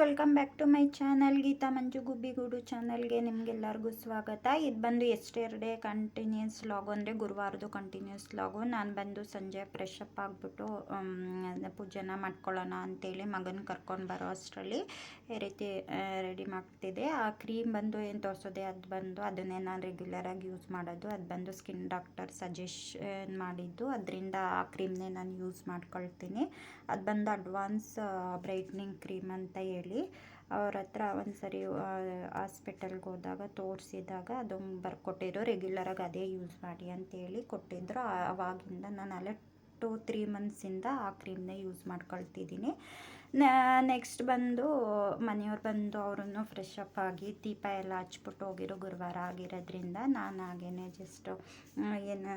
Welcome back to my channel Geetha Manju Gubbigudu ಚಾನಲ್ಗೆ ನಿಮಗೆಲ್ಲರಿಗೂ ಸ್ವಾಗತ. ಇದು ಬಂದು ಎಸ್ಟರ್ಡೇ ಕಂಟಿನ್ಯೂಸ್ ಲಾಗು ಅಂದರೆ ಗುರುವಾರದ್ದು ಕಂಟಿನ್ಯೂಸ್ ಲಾಗು ನಾನು ಬಂದು ಸಂಜೆ ಫ್ರೆಶ್ ಅಪ್ ಆಗಿಬಿಟ್ಟು ಪೂಜೆನ ಮಾಡ್ಕೊಳ್ಳೋಣ ಅಂತೇಳಿ ಮಗನ ಕರ್ಕೊಂಡು ಬರೋ ಅಷ್ಟರಲ್ಲಿ ಈ ರೀತಿ ರೆಡಿ ಮಾಡ್ತಿದ್ದೆ. ಆ ಕ್ರೀಮ್ ಬಂದು ಏನು ತೋರಿಸೋದೆ ಅದು ಬಂದು ಅದನ್ನೇ ನಾನು ರೆಗ್ಯುಲರಾಗಿ ಯೂಸ್ ಮಾಡೋದು. ಅದು ಬಂದು ಸ್ಕಿನ್ ಡಾಕ್ಟರ್ ಸಜೆಷನ್ ಮಾಡಿದ್ದು. ಅದರಿಂದ ಆ ಕ್ರೀಮ್ನೇ ನಾನು ಯೂಸ್ ಮಾಡ್ಕೊಳ್ತೀನಿ. ಅದು ಬಂದು ಅಡ್ವಾನ್ಸ್ ಬ್ರೈಟ್ನಿಂಗ್ ಕ್ರೀಮ್ ಅಂತ ಹೇಳಿ ಅವ್ರ ಹತ್ರ ಒಂದು ಸರಿ ಹಾಸ್ಪಿಟಲ್ಗೆ ಹೋದಾಗ ತೋರಿಸಿದಾಗ ಅದು ಬರ್ಕೊಟ್ಟಿದ್ರು, ರೆಗ್ಯುಲರಾಗಿ ಅದೇ ಯೂಸ್ ಮಾಡಿ ಅಂತೇಳಿ ಕೊಟ್ಟಿದ್ರು. ಆವಾಗಿಂದ ನಾನು ಅಲ್ಲೇ ಟು, ತ್ರೀ ಮಂತ್ಸಿಂದ ಆ ಕ್ರೀಮ್ನೇ ಯೂಸ್ ಮಾಡ್ಕೊಳ್ತಿದ್ದೀನಿ. ನೆಕ್ಸ್ಟ್ ಬಂದು ಮನೆಯವ್ರು ಬಂದು ಅವ್ರನ್ನು ಫ್ರೆಶ್ ಅಪ್ ಆಗಿ ದೀಪ ಎಲ್ಲ ಹಚ್ಬಿಟ್ಟು ಹೋಗಿರೋ ಗುರುವಾರ ಆಗಿರೋದ್ರಿಂದ ನಾನು ಹಾಗೇ ಜಸ್ಟು ಏನು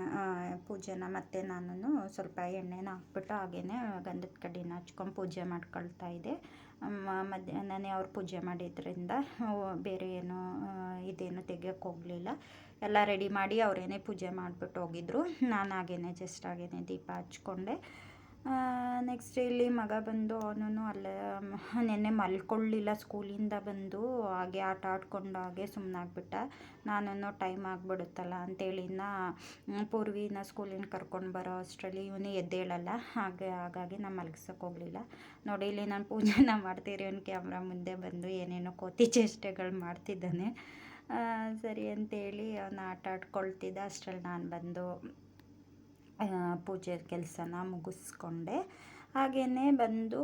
ಪೂಜೆನ ಮತ್ತು ನಾನು ಸ್ವಲ್ಪ ಎಣ್ಣೆನ ಹಾಕ್ಬಿಟ್ಟು ಹಾಗೇ ಗಂಧದ ಕಡ್ಡಿನ ಹಚ್ಕೊಂಡು ಪೂಜೆ ಮಾಡ್ಕೊಳ್ತಾ ಇದ್ದೆ. ಮಧ್ಯಾಹ್ನನೇ ಅವ್ರು ಪೂಜೆ ಮಾಡಿದ್ರಿಂದ ಬೇರೆ ಏನು ಇದೇನು ತೆಗಿಯೋಕ್ಕೆ ಹೋಗಲಿಲ್ಲ. ಎಲ್ಲ ರೆಡಿ ಮಾಡಿ ಅವರೇನೇ ಪೂಜೆ ಮಾಡಿಬಿಟ್ಟು ಹೋಗಿದ್ರು. ನಾನು ಹಾಗೇ ಜಸ್ಟ್ ಹಾಗೇ ದೀಪ ಹಚ್ಕೊಂಡೆ. ನೆಕ್ಸ್ಟ್ ಇಲ್ಲಿ ಮಗ ಬಂದು ಅವನು ಅಲ್ಲೇ ನೆನ್ನೆ ಮಲ್ಕೊಳ್ಳಿಲ್ಲ ಸ್ಕೂಲಿಂದ ಬಂದು, ಹಾಗೆ ಆಟ ಆಡ್ಕೊಂಡು ಹಾಗೆ ಸುಮ್ಮನಾಗ್ಬಿಟ್ಟ ನಾನು ಟೈಮ್ ಆಗಿಬಿಡುತ್ತಲ್ಲ ಅಂತೇಳಿ ನಾ ಪೂರ್ವಿನ ಸ್ಕೂಲಿಂದ ಕರ್ಕೊಂಡು ಬರೋ ಅಷ್ಟರಲ್ಲಿ ಇವನು ಎದ್ದೇಳಲ್ಲ. ಹಾಗೆ, ಹಾಗಾಗಿ ನಾನು ಮಲಗಿಸೋಕೆ ಹೋಗಲಿಲ್ಲ. ನೋಡಿ, ಇಲ್ಲಿ ನಾನು ಪೂಜೆನ ಮಾಡ್ತೀರಿ ಅವ್ನು ಕ್ಯಾಮ್ರಾ ಮುಂದೆ ಬಂದು ಏನೇನೋ ಕೋತಿ ಚೇಷ್ಟೆಗಳು ಮಾಡ್ತಿದ್ದಾನೆ. ಸರಿ ಅಂತೇಳಿ ಅವನು ಆಟ ಆಡ್ಕೊಳ್ತಿದ್ದ. ಅಷ್ಟರಲ್ಲಿ ನಾನು ಬಂದು ಪೂಜೆ ಕೆಲಸನ ಮುಗಿಸ್ಕೊಂಡೆ. ಹಾಗೆಯೇ ಬಂದು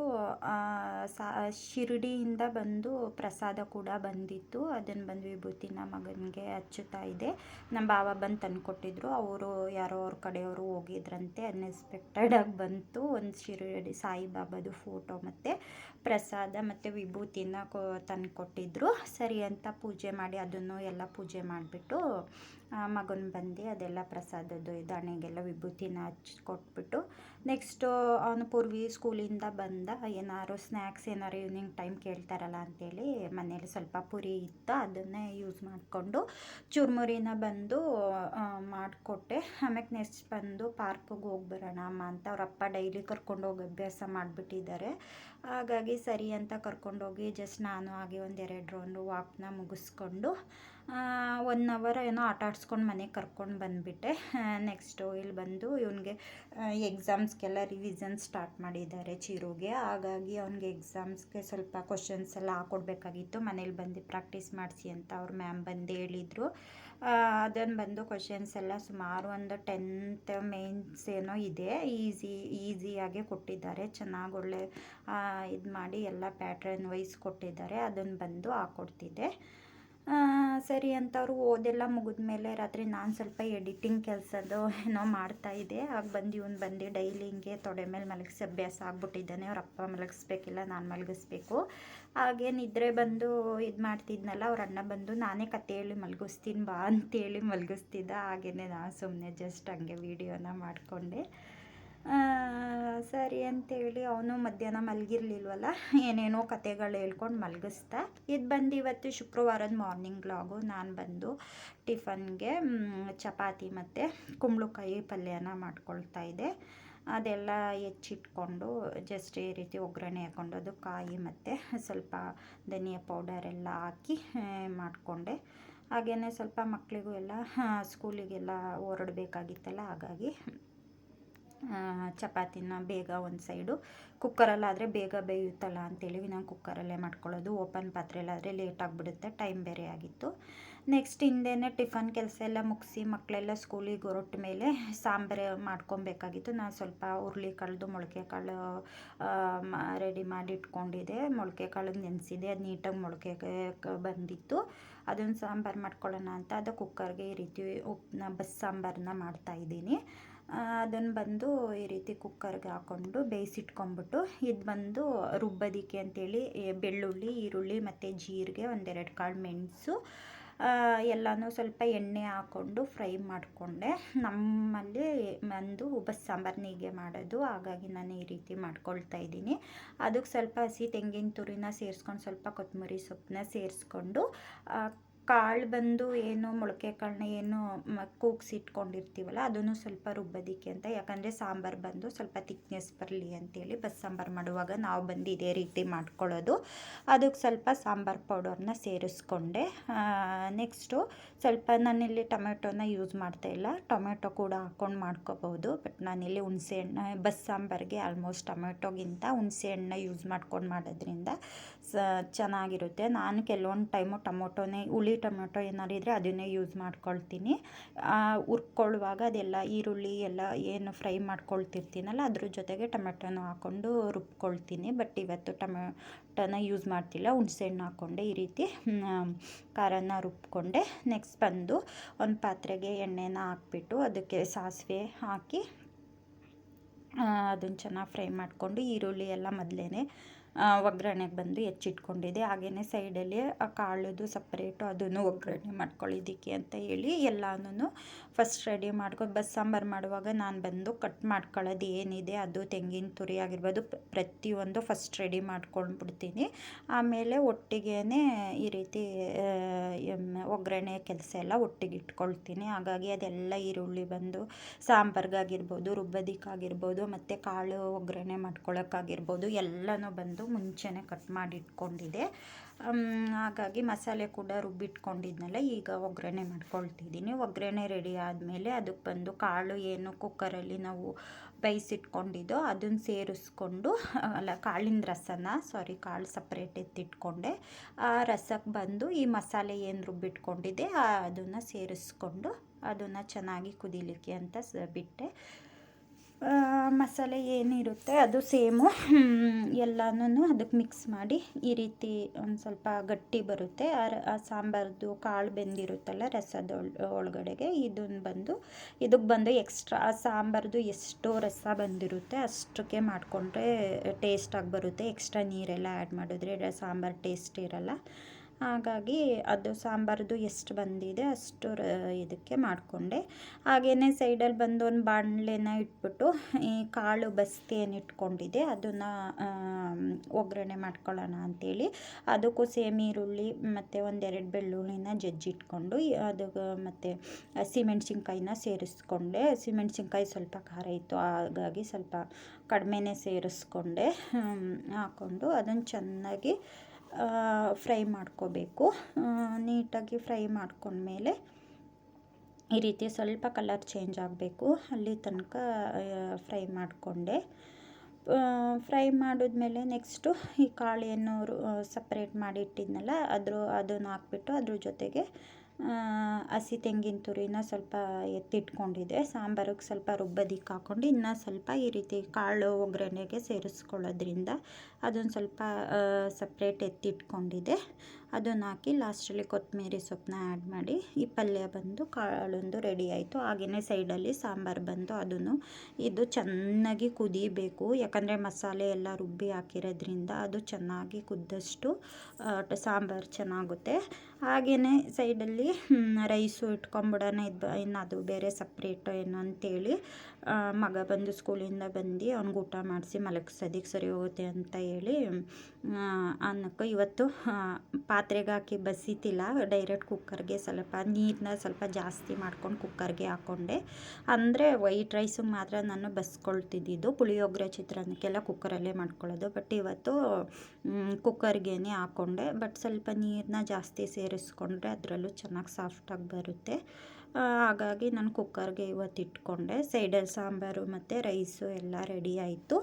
ಸಾ, ಶಿರಡಿಯಿಂದ ಬಂದು ಪ್ರಸಾದ ಕೂಡ ಬಂದಿತ್ತು. ಅದನ್ನು ಬಂದು ವಿಭೂತಿನ ಮಗನಿಗೆ ಹಚ್ಚುತ್ತಾ ಇದೆ. ನಮ್ಮ ಭಾವ ಬಂದು ತಂದುಕೊಟ್ಟಿದ್ರು. ಅವರು ಯಾರೋ ಅವ್ರ ಕಡೆಯವರು ಹೋಗಿದ್ರಂತೆ. ಅನ್ಎಕ್ಸ್ಪೆಕ್ಟೆಡಾಗಿ ಬಂತು. ಒಂದು ಶಿರಡಿ, ಸಾಯಿಬಾಬಾದು ಫೋಟೋ ಮತ್ತು ಪ್ರಸಾದ ಮತ್ತು ವಿಭೂತಿನ ಕೊ, ತಂದುಕೊಟ್ಟಿದ್ರು. ಸರಿ ಅಂತ ಪೂಜೆ ಮಾಡಿ ಅದನ್ನು ಎಲ್ಲ ಪೂಜೆ ಮಾಡಿಬಿಟ್ಟು ಮಗನ ಬಂದು ಅದೆಲ್ಲ ಪ್ರಸಾದದ್ದು, ದಣೆಗೆಲ್ಲ ವಿಭೂತಿನ ಹಚ್ಚಿ ಕೊಟ್ಬಿಟ್ಟು, ನೆಕ್ಸ್ಟು ಅವನು ಪೂರ್ವಿ ಸ್ಕೂಲಿಂದ ಬಂದ ಏನಾದ್ರು ಸ್ನ್ಯಾಕ್ಸ್ ಏನಾರು ಈವ್ನಿಂಗ್ ಟೈಮ್ ಕೇಳ್ತಾರಲ್ಲ ಅಂತೇಳಿ ಮನೇಲಿ ಸ್ವಲ್ಪ ಪುರಿ ಇತ್ತು, ಅದನ್ನೇ ಯೂಸ್ ಮಾಡಿಕೊಂಡು ಚುರುಮುರಿನ ಬಂದು ಮಾಡಿಕೊಟ್ಟೆ. ಆಮೇಲೆ ನೆಕ್ಸ್ಟ್ ಬಂದು ಪಾರ್ಕಿಗೆ ಹೋಗಿ ಬರೋಣ ಅಮ್ಮ ಅಂತ ಅವ್ರ ಅಪ್ಪ ಡೈಲಿ ಕರ್ಕೊಂಡು ಹೋಗಿ ಅಭ್ಯಾಸ ಮಾಡಿಬಿಟ್ಟಿದ್ದಾರೆ. ಹಾಗಾಗಿ ಸರಿ ಅಂತ ಕರ್ಕೊಂಡೋಗಿ ಜಸ್ಟ್ ನಾನು ಹಾಗೆ ಒಂದೆರಡು ರೌಂಡು ವಾಕ್ನ ಮುಗಿಸ್ಕೊಂಡು ಒನ್ ಅವರ್ ಏನೋ ಆಟ ಆಡಿಸ್ಕೊಂಡು ಮನೆಗೆ ಕರ್ಕೊಂಡು ಬಂದುಬಿಟ್ಟೆ. ನೆಕ್ಸ್ಟು ಇಲ್ಲಿ ಬಂದು ಇವನಿಗೆ ಎಕ್ಸಾಮ್ಸ್ಗೆಲ್ಲ ರಿವಿಸನ್ ಸ್ಟಾರ್ಟ್ ಮಾಡಿದ್ದಾರೆ ಚಿರುಗೆ. ಹಾಗಾಗಿ ಅವ್ನಿಗೆ ಎಕ್ಸಾಮ್ಸ್ಗೆ ಸ್ವಲ್ಪ ಕ್ವಶನ್ಸ್ ಎಲ್ಲ ಹಾಕ್ಕೊಡ್ಬೇಕಾಗಿತ್ತು ಮನೇಲಿ ಬಂದು ಪ್ರಾಕ್ಟೀಸ್ ಮಾಡಿಸಿ ಅಂತ ಅವ್ರ ಮ್ಯಾಮ್ ಬಂದು ಹೇಳಿದರು. ಅದನ್ನು ಬಂದು ಕ್ವಶನ್ಸ್ ಎಲ್ಲ ಸುಮಾರು ಒಂದು ಟೆಂತ್ ಮೇನ್ಸ್ ಏನೋ ಇದೆ. ಈಸಿ ಈಸಿಯಾಗೆ ಕೊಟ್ಟಿದ್ದಾರೆ. ಚೆನ್ನಾಗಿ ಒಳ್ಳೆ ಇದು ಮಾಡಿ ಎಲ್ಲ ಪ್ಯಾಟ್ರನ್ ವೈಸ್ ಕೊಟ್ಟಿದ್ದಾರೆ. ಅದನ್ನು ಬಂದು ಹಾಕ್ಕೊಡ್ತಿದ್ದೆ ಸರಿ ಅಂತ ಅವರು ಓದೆಲ್ಲ ಮುಗಿದ ಮೇಲೆ ರಾತ್ರಿ ನಾನು ಸ್ವಲ್ಪ ಎಡಿಟಿಂಗ್ ಕೆಲಸದ್ದು ಏನೋ ಮಾಡ್ತಾಯಿದ್ದೆ ಆಗ ಬಂದು ಇವನು ಬಂದು ಡೈಲಿ ಹಿಂಗೆ ತೊಡೆ ಮೇಲೆ ಮಲಗಿಸಿ ಅಭ್ಯಾಸ ಆಗ್ಬಿಟ್ಟಿದ್ದಾನೆ. ಅವ್ರ ಅಪ್ಪ ಮಲಗಿಸ್ಬೇಕಿಲ್ಲ, ನಾನು ಮಲಗಿಸ್ಬೇಕು. ಹಾಗೆ ನಿದ್ರೆ ಬಂದು ಇದು ಮಾಡ್ತಿದ್ನಲ್ಲ, ಅವ್ರ ಅಣ್ಣ ಬಂದು, ನಾನೇ ಕತೆ ಹೇಳಿ ಮಲಗಿಸ್ತೀನಿ ಬಾ ಅಂತೇಳಿ ಮಲಗಿಸ್ತಿದ್ದ. ಹಾಗೇ ನಾನು ಸುಮ್ಮನೆ ಜಸ್ಟ್ ಹಂಗೆ ವೀಡಿಯೋನ ಮಾಡಿಕೊಂಡೆ. ಸರಿ ಅಂತೇಳಿ ಅವನು ಮಧ್ಯಾಹ್ನ ಮಲಗಿರ್ಲಿಲ್ವಲ್ಲ, ಏನೇನೋ ಕತೆಗಳು ಹೇಳ್ಕೊಂಡು ಮಲಗಿಸ್ತಾ ಇದು ಬಂದು ಇವತ್ತು ಶುಕ್ರವಾರದ ಮಾರ್ನಿಂಗ್ ಲಾಗು ನಾನು ಬಂದು ಟಿಫನ್ಗೆ ಚಪಾತಿ ಮತ್ತು ಕುಂಬಳಕಾಯಿ ಪಲ್ಯನ ಮಾಡ್ಕೊಳ್ತಾ ಇದ್ದೆ. ಅದೆಲ್ಲ ಹೆಚ್ಚಿಟ್ಕೊಂಡು ಜಸ್ಟ್ ಈ ರೀತಿ ಒಗ್ಗರಣೆ ಹಾಕ್ಕೊಂಡು ಅದು ಕಾಯಿ ಮತ್ತು ಸ್ವಲ್ಪ ಧನಿಯಾ ಪೌಡರ್ ಎಲ್ಲ ಹಾಕಿ ಮಾಡಿಕೊಂಡೆ. ಹಾಗೆಯೇ ಸ್ವಲ್ಪ ಮಕ್ಕಳಿಗೂ ಎಲ್ಲ ಸ್ಕೂಲಿಗೆಲ್ಲ ಹೊರಡಬೇಕಾಗಿತ್ತಲ್ಲ ಹಾಗಾಗಿ ಚಪಾತಿನ ಬೇಗ ಒಂದು ಸೈಡು. ಕುಕ್ಕರಲ್ಲಾದರೆ ಬೇಗ ಬೇಯುತ್ತಲ್ಲ ಅಂತೇಳಿ ನಾನು ಕುಕ್ಕರಲ್ಲೇ ಮಾಡ್ಕೊಳ್ಳೋದು. ಓಪನ್ ಪಾತ್ರೆಯಲ್ಲಾದರೆ ಲೇಟ್ ಆಗಿಬಿಡುತ್ತೆ, ಟೈಮ್ ಬೇರೆ ಆಗಿತ್ತು. ನೆಕ್ಸ್ಟ್ ಹಿಂದೆನೇ ಟಿಫನ್ ಕೆಲಸ ಎಲ್ಲ ಮುಗಿಸಿ ಮಕ್ಕಳೆಲ್ಲ ಸ್ಕೂಲಿಗೆ ಹೊರಟ ಮೇಲೆ ಸಾಂಬಾರು ಮಾಡ್ಕೊಬೇಕಾಗಿತ್ತು. ನಾನು ಸ್ವಲ್ಪ ಹುರುಳಿ ಕಾಳ್ದು, ಮೊಳಕೆ ಕಾಳು ರೆಡಿ ಮಾಡಿ ಇಟ್ಕೊಂಡಿದ್ದೆ. ಮೊಳಕೆ ಕಾಳು ನೆನೆಸಿದೆ, ಅದು ನೀಟಾಗಿ ಮೊಳಕೆ ಬಂದಿತ್ತು. ಅದನ್ನು ಸಾಂಬಾರು ಮಾಡ್ಕೊಳ್ಳೋಣ ಅಂತ ಅದು ಕುಕ್ಕರ್ಗೆ ಈ ರೀತಿ ಉಪ್ಪನ್ನ ಬಸ್ ಸಾಂಬಾರನ್ನ ಮಾಡ್ತಾಯಿದ್ದೀನಿ ಅದನ್ನು ಬಂದು ಈ ರೀತಿ ಕುಕ್ಕರ್ಗೆ ಹಾಕ್ಕೊಂಡು ಬೇಯಿಸಿಟ್ಕೊಂಬಿಟ್ಟು ಇದು ಬಂದು ರುಬ್ಬೋದಿಕ್ಕೆ ಅಂತೇಳಿ ಬೆಳ್ಳುಳ್ಳಿ, ಈರುಳ್ಳಿ ಮತ್ತು ಜೀರಿಗೆ ಒಂದೆರಡು ಕಾಳು ಮೆಣಸು ಎಲ್ಲನೂ ಸ್ವಲ್ಪ ಎಣ್ಣೆ ಹಾಕ್ಕೊಂಡು ಫ್ರೈ ಮಾಡಿಕೊಂಡೆ. ನಮ್ಮಲ್ಲಿ ಬಂದು ಬಸ್ ಸಾಂಬಾರು ಮಾಡೋದು, ಹಾಗಾಗಿ ನಾನು ಈ ರೀತಿ ಮಾಡ್ಕೊಳ್ತಾ ಇದ್ದೀನಿ. ಅದಕ್ಕೆ ಸ್ವಲ್ಪ ಹಸಿ ತೆಂಗಿನ ತುರಿನ ಸೇರಿಸ್ಕೊಂಡು ಸ್ವಲ್ಪ ಕೊತ್ತಂಬರಿ ಸೊಪ್ಪನ್ನ ಸೇರಿಸ್ಕೊಂಡು ಕಾಳು ಬಂದು ಏನು ಮೊಳಕೆ ಕಾಳನ್ನ ಏನು ಮ ಕೂಗ್ಸಿಟ್ಕೊಂಡಿರ್ತೀವಲ್ಲ, ಅದನ್ನು ಸ್ವಲ್ಪ ರುಬ್ಬೋದಿಕ್ಕೆ ಅಂತ, ಯಾಕಂದರೆ ಸಾಂಬಾರು ಬಂದು ಸ್ವಲ್ಪ ತಿಕ್ನೆಸ್ ಬರಲಿ ಅಂತೇಳಿ ಬಸ್ ಸಾಂಬಾರು ಮಾಡುವಾಗ ನಾವು ಬಂದು ಇದೇ ರೀತಿ ಮಾಡ್ಕೊಳ್ಳೋದು. ಅದಕ್ಕೆ ಸ್ವಲ್ಪ ಸಾಂಬಾರು ಪೌಡರ್ನ ಸೇರಿಸ್ಕೊಂಡೆ. ನೆಕ್ಸ್ಟು ಸ್ವಲ್ಪ ನಾನಿಲ್ಲಿ ಟೊಮೆಟೊನ ಯೂಸ್ ಮಾಡ್ತಾಯಿಲ್ಲ ಟೊಮೆಟೊ ಕೂಡ ಹಾಕ್ಕೊಂಡು ಮಾಡ್ಕೋಬೋದು ಬಟ್ ನಾನಿಲ್ಲಿ ಹುಣಸೆ ಹಣ್ಣು, ಬಸ್ ಸಾಂಬಾರಿಗೆ ಆಲ್ಮೋಸ್ಟ್ ಟೊಮೆಟೊಗಿಂತ ಹುಣಸೆ ಹಣ್ಣನ್ನ ಯೂಸ್ ಮಾಡ್ಕೊಂಡು ಮಾಡೋದ್ರಿಂದ ಸ, ಚೆನ್ನಾಗಿರುತ್ತೆ. ನಾನು ಕೆಲವೊಂದು ಟೈಮು ಟೊಮೊಟೊನೇ, ಹುಳಿ ಟೊಮೊಟೊ ಏನಾದ್ರು ಇದ್ದರೆ ಅದನ್ನೇ ಯೂಸ್ ಮಾಡ್ಕೊಳ್ತೀನಿ. ಹುರ್ಕೊಳ್ಳುವಾಗ ಅದೆಲ್ಲ ಈರುಳ್ಳಿ ಎಲ್ಲ ಏನು ಫ್ರೈ ಮಾಡ್ಕೊಳ್ತಿರ್ತೀನಲ್ಲ, ಅದ್ರ ಜೊತೆಗೆ ಟೊಮೆಟೊನೂ ಹಾಕ್ಕೊಂಡು ರುಬ್ಕೊಳ್ತೀನಿ. ಬಟ್ ಇವತ್ತು ಟೊಮೆಟೊನ ಯೂಸ್ ಮಾಡ್ತಿಲ್ಲ, ಹುಣಸೆಹಣ್ಣು ಹಾಕ್ಕೊಂಡೆ ಈ ರೀತಿ. ಖಾರನ ರುಬ್ಕೊಂಡೆ. ನೆಕ್ಸ್ಟ್ ಬಂದು ಒಂದು ಪಾತ್ರೆಗೆ ಎಣ್ಣೆನ ಹಾಕ್ಬಿಟ್ಟು ಅದಕ್ಕೆ ಸಾಸಿವೆ ಹಾಕಿ ಅದನ್ನು ಚೆನ್ನಾಗಿ ಫ್ರೈ ಮಾಡಿಕೊಂಡು ಈರುಳ್ಳಿ ಎಲ್ಲ ಮೊದಲೇ ಒಗ್ಗರಣೆಗೆ ಬಂದು ಹೆಚ್ಚಿಟ್ಕೊಂಡಿದ್ದೆ. ಹಾಗೆಯೇ ಸೈಡಲ್ಲಿ ಆ ಕಾಳದು ಸಪ್ರೇಟು ಅದನ್ನು ಒಗ್ಗರಣೆ ಮಾಡ್ಕೊಳ್ಳಿದ್ದಕ್ಕೆ ಅಂತ ಹೇಳಿ ಎಲ್ಲನೂ ಫಸ್ಟ್ ರೆಡಿ ಮಾಡ್ಕೊಂಡು ಬಸ್ ಸಾಂಬಾರು ಮಾಡುವಾಗ ನಾನು ಬಂದು ಕಟ್ ಮಾಡ್ಕೊಳ್ಳೋದು ಏನಿದೆ ಅದು ತೆಂಗಿನ ತುರಿ ಆಗಿರ್ಬೋದು ಪ್ರತಿಯೊಂದು ಫಸ್ಟ್ ರೆಡಿ ಮಾಡ್ಕೊಂಡ್ಬಿಡ್ತೀನಿ. ಆಮೇಲೆ ಒಟ್ಟಿಗೆ ಈ ರೀತಿ ಒಗ್ಗರಣೆ ಕೆಲಸ ಎಲ್ಲ ಒಟ್ಟಿಗೆ ಇಟ್ಕೊಳ್ತೀನಿ ಹಾಗಾಗಿ ಅದೆಲ್ಲ ಈರುಳ್ಳಿ ಬಂದು ಸಾಂಬಾರ್ಗಾಗಿರ್ಬೋದು, ರುಬ್ಬದಿಕ್ಕಾಗಿರ್ಬೋದು, ಮತ್ತು ಕಾಳು ಒಗ್ಗರಣೆ ಮಾಡ್ಕೊಳ್ಳೋಕ್ಕಾಗಿರ್ಬೋದು ಎಲ್ಲನೂ ಬಂದು ಮುಂಚೆನೇ ಕಟ್ ಮಾಡಿ ಇಟ್ಕೊಂಡಿದ್ದೆ ಹಾಗಾಗಿ ಮಸಾಲೆ ಕೂಡ ರುಬ್ಬಿಟ್ಕೊಂಡಿದ್ನಲ್ಲ, ಈಗ ಒಗ್ಗರಣೆ ಮಾಡ್ಕೊಳ್ತಿದ್ದೀನಿ. ಒಗ್ಗರಣೆ ರೆಡಿ ಆದಮೇಲೆ ಅದಕ್ಕೆ ಬಂದು ಕಾಳು ಏನು ಕುಕ್ಕರಲ್ಲಿ ನಾವು ಬೇಯಿಸಿಟ್ಕೊಂಡಿದ್ದೋ ಅದನ್ನ ಸೇರಿಸ್ಕೊಂಡು, ಅಲ್ಲ ಕಾಳಿನ ರಸನ ಸಾರಿ ಕಾಳು ಸಪ್ರೇಟ್ ಎತ್ತಿಟ್ಕೊಂಡೆ. ಆ ರಸಕ್ಕೆ ಬಂದು ಈ ಮಸಾಲೆ ಏನು ರುಬ್ಬಿಟ್ಕೊಂಡಿದ್ದೆ ಅದನ್ನು ಸೇರಿಸ್ಕೊಂಡು ಅದನ್ನು ಚೆನ್ನಾಗಿ ಕುದಿಲಿಕ್ಕೆ ಅಂತ ಬಿಟ್ಟೆ. ಮಸಾಲೆ ಏನಿರುತ್ತೆ ಅದು ಸೇಮು. ಎಲ್ಲನೂ ಅದಕ್ಕೆ ಮಿಕ್ಸ್ ಮಾಡಿ ಈ ರೀತಿ ಒಂದು ಸ್ವಲ್ಪ ಗಟ್ಟಿ ಬರುತ್ತೆ. ಆ ಸಾಂಬಾರ್ದು ಕಾಳು ಬೆಂದಿರುತ್ತಲ್ಲ ರಸದ ಒಳಗಡೆಗೆ ಇದನ್ನು ಬಂದು ಇದಕ್ಕೆ ಬಂದು ಎಕ್ಸ್ಟ್ರಾ ಆ ಸಾಂಬಾರ್ದು ಎಷ್ಟು ರಸ ಬಂದಿರುತ್ತೆ ಅಷ್ಟಕ್ಕೆ ಮಾಡಿಕೊಂಡ್ರೆ ಟೇಸ್ಟಾಗಿ ಬರುತ್ತೆ. ಎಕ್ಸ್ಟ್ರಾ ನೀರೆಲ್ಲ ಆ್ಯಡ್ ಮಾಡಿದ್ರೆ ಸಾಂಬಾರು ಟೇಸ್ಟ್ ಇರಲ್ಲ. ಹಾಗಾಗಿ ಅದು ಸಾಂಬಾರ್ದು ಎಷ್ಟು ಬಂದಿದೆ ಅಷ್ಟು ಇದಕ್ಕೆ ಮಾಡಿಕೊಂಡೆ. ಹಾಗೇ ಸೈಡಲ್ಲಿ ಬಂದು ಒಂದು ಬಾಣಲೆನ ಇಟ್ಬಿಟ್ಟು ಈ ಕಾಳು ಬಸ್ತಿ ಏನು ಇಟ್ಕೊಂಡಿದ್ದೆ. ಅದನ್ನು ಒಗ್ಗರಣೆ ಮಾಡ್ಕೊಳ್ಳೋಣ ಅಂಥೇಳಿ ಅದಕ್ಕೂ ಸೇಮ್ ಈರುಳ್ಳಿ ಮತ್ತು ಒಂದೆರಡು ಬೆಳ್ಳುಳ್ಳಿನ ಜಜ್ಜಿಟ್ಕೊಂಡು, ಅದು ಮತ್ತು ಹಸಿಮೆಣ್ಸಿನ್ಕಾಯಿನ ಸೇರಿಸ್ಕೊಂಡೆ. ಹಸಿಮೆಣ್ಸಿನ್ಕಾಯಿ ಸ್ವಲ್ಪ ಖಾರ ಇತ್ತು, ಹಾಗಾಗಿ ಸ್ವಲ್ಪ ಕಡಿಮೆನೇ ಸೇರಿಸ್ಕೊಂಡೆ. ಹಾಕ್ಕೊಂಡು ಅದನ್ನು ಚೆನ್ನಾಗಿ ಫ್ರೈ ಮಾಡ್ಕೋಬೇಕು. ನೀಟಾಗಿ ಫ್ರೈ ಮಾಡ್ಕೊಂಡ್ಮೇಲೆ ಈ ರೀತಿ ಸ್ವಲ್ಪ ಕಲರ್ ಚೇಂಜ್ ಆಗಬೇಕು. ಅಲ್ಲಿ ತನಕ ಫ್ರೈ ಮಾಡಿಕೊಂಡೆ. ಫ್ರೈ ಮಾಡಿದ್ಮೇಲೆ ನೆಕ್ಸ್ಟು ಈ ಕಾಳೇನು ಸಪ್ರೇಟ್ ಮಾಡಿ ಇಟ್ಟಿದ್ನಲ್ಲ, ಅದ್ರ, ಅದನ್ನು ಹಾಕ್ಬಿಟ್ಟು ಅದ್ರ ಜೊತೆಗೆ ಹಸಿ ತೆಂಗಿನ ತುರಿನ ಸ್ವಲ್ಪ ಎತ್ತಿಟ್ಕೊಂಡಿದ್ದೆ. ಸಾಂಬಾರಿಗೆ ಸ್ವಲ್ಪ ರುಬ್ಬೋದಿಕ್ಕೆ ಹಾಕ್ಕೊಂಡು ಇನ್ನೂ ಸ್ವಲ್ಪ ಈ ರೀತಿ ಕಾಳು ಒಗ್ಗರಣೆಗೆ ಸೇರಿಸ್ಕೊಳ್ಳೋದ್ರಿಂದ ಅದೊಂದು ಸ್ವಲ್ಪ ಸಪ್ರೇಟ್ ಎತ್ತಿಟ್ಕೊಂಡಿದ್ದೆ ಅದನ್ನು ಹಾಕಿ ಲಾಸ್ಟಲ್ಲಿ ಕೊತ್ತಂಬರಿ ಸೊಪ್ಪನ್ನ ಆ್ಯಡ್ ಮಾಡಿ, ಈ ಪಲ್ಯ ಬಂದು ಕಾಳೊಂದು ರೆಡಿ ಆಯಿತು. ಹಾಗೆಯೇ ಸೈಡಲ್ಲಿ ಸಾಂಬಾರು ಬಂದು ಅದನ್ನು, ಇದು ಚೆನ್ನಾಗಿ ಕುದಿಬೇಕು. ಯಾಕಂದರೆ ಮಸಾಲೆ ಎಲ್ಲ ರುಬ್ಬಿ ಹಾಕಿರೋದ್ರಿಂದ ಅದು ಚೆನ್ನಾಗಿ ಕುದ್ದಷ್ಟು ಸಾಂಬಾರು ಚೆನ್ನಾಗುತ್ತೆ. ಹಾಗೆಯೇ ಸೈಡಲ್ಲಿ ರೈಸು ಇಟ್ಕೊಂಬಿಡೋಣ, ಇದು ಇನ್ನು ಬೇರೆ ಸಪ್ರೇಟು ಏನು ಅಂತೇಳಿ ಮಗ ಬಂದು ಸ್ಕೂಲಿಂದ ಬಂದು ಅವ್ನಿಗೆ ಊಟ ಮಾಡಿಸಿ ಮಲಗಿಸೋದಿಕ್ಕೆ ಸರಿ ಹೋಗುತ್ತೆ ಅಂತ ಹೇಳಿ ಅನ್ನಕ್ಕೆ ಇವತ್ತು ಪಾತ್ರೆಗೆ ಹಾಕಿ ಬಸಿತಿಲ್ಲ. ಡೈರೆಕ್ಟ್ ಕುಕ್ಕರ್ಗೆ ಸ್ವಲ್ಪ ನೀರನ್ನ ಸ್ವಲ್ಪ ಜಾಸ್ತಿ ಮಾಡ್ಕೊಂಡು ಕುಕ್ಕರ್ಗೆ ಹಾಕ್ಕೊಂಡೆ ಅಂದರೆ ವೈಟ್ ರೈಸಿಗೆ ಮಾತ್ರ ನಾನು ಬಸ್ಕೊಳ್ತಿದ್ದಿದ್ದು. ಪುಳಿಯೋಗರೆ, ಚಿತ್ರಾನ್ನಕ್ಕೆಲ್ಲ ಕುಕ್ಕರಲ್ಲೇ ಮಾಡ್ಕೊಳ್ಳೋದು. ಬಟ್ ಇವತ್ತು ಕುಕ್ಕರ್ಗೆ ಹಾಕ್ಕೊಂಡೆ ಬಟ್ ಸ್ವಲ್ಪ ನೀರನ್ನ ಜಾಸ್ತಿ ಸೇರಿಸ್ಕೊಂಡ್ರೆ ಅದರಲ್ಲೂ ಚೆನ್ನಾಗಿ ಸಾಫ್ಟಾಗಿ ಬರುತ್ತೆ. ಹಾಗಾಗಿ ನಾನು ಕುಕ್ಕರ್ಗೆ ಇವತ್ತು ಇಟ್ಕೊಂಡೆ. ಸೈಡಲ್ಲಿ ಸಾಂಬಾರು ಮತ್ತು ರೈಸು ಎಲ್ಲ ರೆಡಿ ಆಯಿತು.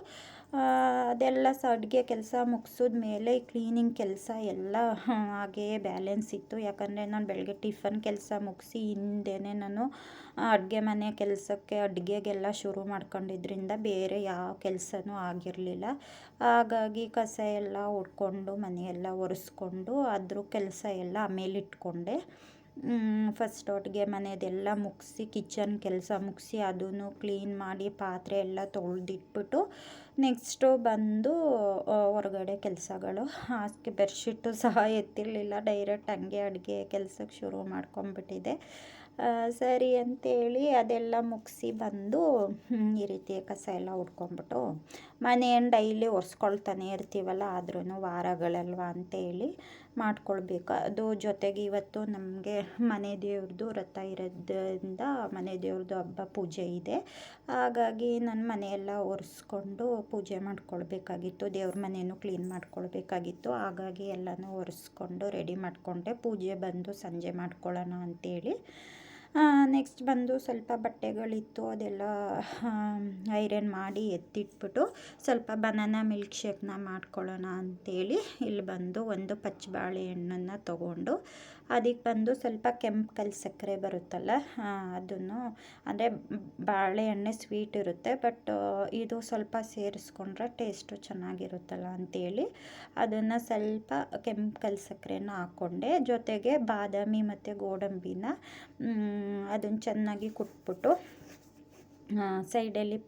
ಅದೆಲ್ಲ ಸಹ ಅಡುಗೆ ಕೆಲಸ ಮುಗಿಸಿದ ಮೇಲೆ ಕ್ಲೀನಿಂಗ್ ಕೆಲಸ ಎಲ್ಲ ಹಾಗೇ ಬ್ಯಾಲೆನ್ಸ್ ಇತ್ತು. ಯಾಕಂದರೆ ನಾನು ಬೆಳಗ್ಗೆ ಟಿಫನ್ ಕೆಲಸ ಮುಗಿಸಿ ಹಿಂದೆನೇ ನಾನು ಅಡುಗೆ ಮನೆ ಕೆಲಸಕ್ಕೆ ಅಡುಗೆಗೆಲ್ಲ ಶುರು ಮಾಡ್ಕೊಂಡಿದ್ರಿಂದ ಬೇರೆ ಯಾವ ಕೆಲಸನೂ ಆಗಿರಲಿಲ್ಲ. ಹಾಗಾಗಿ ಕಸ ಎಲ್ಲ ಹೊಡ್ಕೊಂಡು ಮನೆಯೆಲ್ಲ ಒರೆಸ್ಕೊಂಡು ಅದ್ರ ಕೆಲಸ ಎಲ್ಲ ಆಮೇಲೆ ಇಟ್ಕೊಂಡೆ ಫಸ್ಟ್ ಒಟ್ಟಿಗೆ ಮನೆಯದೆಲ್ಲ ಮುಗಿಸಿ ಕಿಚನ್ ಕೆಲಸ ಮುಗಿಸಿ ಅದನ್ನು ಕ್ಲೀನ್ ಮಾಡಿ, ಪಾತ್ರೆ ಎಲ್ಲ ತೊಳೆದಿಟ್ಬಿಟ್ಟು ನೆಕ್ಸ್ಟು ಬಂದು ಹೊರಗಡೆ ಕೆಲಸಗಳು. ಹಾಸಿಗೆ ಬೆಡ್ಶೀಟು ಸಹ ಎತ್ತಿರಲಿಲ್ಲ ಡೈರೆಕ್ಟ್ ಹಂಗೆ ಅಡುಗೆ ಕೆಲಸಕ್ಕೆ ಶುರು ಮಾಡ್ಕೊಂಬಿಟ್ಟಿದೆ. ಸರಿ ಅಂತೇಳಿ ಅದೆಲ್ಲ ಮುಗಿಸಿ ಬಂದು ಈ ರೀತಿ ಕಸ ಎಲ್ಲ ಹುಡ್ಕೊಂಬಿಟ್ಟು ಮನೆಯನ್ನು ಡೈಲಿ ಒರೆಸ್ಕೊಳ್ತಾನೆ ಇರ್ತೀವಲ್ಲ ಆದ್ರೂ ವಾರಗಳಲ್ವ ಅಂತೇಳಿ. ಮಾಡ್ಕೊಳ್ಬೇಕು. ಅದು ಜೊತೆಗೆ ಇವತ್ತು ನಮಗೆ ಮನೆ ದೇವ್ರದ್ದು ವ್ರತ ಇರೋದ್ರಿಂದ ಮನೆ ದೇವ್ರದ್ದು ಹಬ್ಬ ಪೂಜೆ ಇದೆ. ಹಾಗಾಗಿ ನನ್ನ ಮನೆಯೆಲ್ಲ ಒರೆಸ್ಕೊಂಡು ಪೂಜೆ ಮಾಡ್ಕೊಳ್ಬೇಕಾಗಿತ್ತು. ದೇವ್ರ ಮನೆಯೂ ಕ್ಲೀನ್ ಮಾಡ್ಕೊಳ್ಬೇಕಾಗಿತ್ತು. ಹಾಗಾಗಿ ಎಲ್ಲನೂ ಒರೆಸ್ಕೊಂಡು ರೆಡಿ ಮಾಡಿಕೊಂಡೆ. ಪೂಜೆ ಬಂದು ಸಂಜೆ ಮಾಡ್ಕೊಳ್ಳೋಣ ಅಂಥೇಳಿ ನೆಕ್ಸ್ಟ್ ಬಂದು ಸ್ವಲ್ಪ ಬಟ್ಟೆಗಳಿತ್ತು, ಅದೆಲ್ಲ ಐರನ್ ಮಾಡಿ ಎತ್ತಿಟ್ಬಿಟ್ಟು ಸ್ವಲ್ಪ ಬನಾನಾ ಮಿಲ್ಕ್ ಶೇಕ್ನ ಮಾಡ್ಕೊಳ್ಳೋಣ ಅಂಥೇಳಿ ಇಲ್ಲಿ ಬಂದು ಒಂದು ಪಚ್ಚ ಬಾಳೆಹಣ್ಣನ್ನು ತಗೊಂಡು ಅದಕ್ಕೆ ಬಂದು ಸ್ವಲ್ಪ ಕೆಂಪು ಕಲ್ ಸಕ್ಕರೆ ಬರುತ್ತಲ್ಲ ಅದನ್ನು, ಅಂದರೆ ಬಾಳೆಹಣ್ಣೆ ಸ್ವೀಟ್ ಇರುತ್ತೆ ಬಟ್ ಇದು ಸ್ವಲ್ಪ ಸೇರಿಸ್ಕೊಂಡ್ರೆ ಟೇಸ್ಟು ಚೆನ್ನಾಗಿರುತ್ತಲ್ಲ ಅಂಥೇಳಿ ಅದನ್ನು ಸ್ವಲ್ಪ ಕೆಂಪು ಕಲ್ ಸಕ್ಕರೆನ ಹಾಕ್ಕೊಂಡೆ ಜೊತೆಗೆ ಬಾದಾಮಿ ಮತ್ತು ಗೋಡಂಬಿನ ಅದನ್ನು ಚೆನ್ನಾಗಿ ಕುಟ್ಬಿಟ್ಟು ಸೈಡಲ್ಲಿ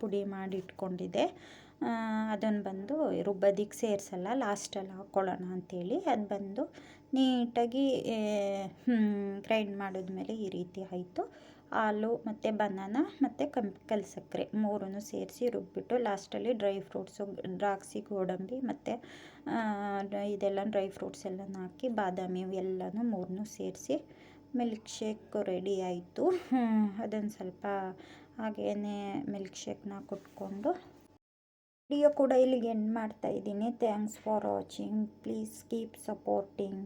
ಪುಡಿ ಮಾಡಿ ಇಟ್ಕೊಂಡಿದ್ದೆ. ಅದನ್ನು ಬಂದು ರುಬ್ಬೋದಿಕ್ಕೆ ಸೇರಿಸಲ್ಲ, ಲಾಸ್ಟಲ್ಲಿ ಹಾಕ್ಕೊಳ್ಳೋಣ ಅಂಥೇಳಿ ಅದು ಬಂದು ನೀಟಾಗಿ ಗ್ರೈಂಡ್ ಮಾಡಿದ್ಮೇಲೆ ಈ ರೀತಿ ಆಯಿತು. ಹಾಲು ಮತ್ತು ಬನಾನ ಮತ್ತು ಕೆಂಪು ಕಲ್ ಸಕ್ಕರೆ ಮೂರನ್ನು ಸೇರಿಸಿ ರುಬ್ಬಿಟ್ಟು, ಲಾಸ್ಟಲ್ಲಿ ಡ್ರೈ ಫ್ರೂಟ್ಸು, ದ್ರಾಕ್ಷಿ, ಗೋಡಂಬಿ ಮತ್ತು ಇದೆಲ್ಲ ಡ್ರೈ ಫ್ರೂಟ್ಸ್ ಎಲ್ಲ ಹಾಕಿ ಬಾದಾಮಿ ಎಲ್ಲನೂ ಮೂರನ್ನೂ ಸೇರಿಸಿ ಮಿಲ್ಕ್ ಶೇಕ್ ರೆಡಿ ಆಯಿತು. ಅದನ್ನು ಸ್ವಲ್ಪ ಹಾಗೇ ಮಿಲ್ಕ್ ಶೇಕ್ನ ಕುಟ್ಕೊಂಡು ವಿಡಿಯೋ ಕೂಡ ಇಲ್ಲಿಗೆ ಎಂಡ್ ಮಾಡ್ತಾ ಇದ್ದೀನಿ. Thanks for watching please keep supporting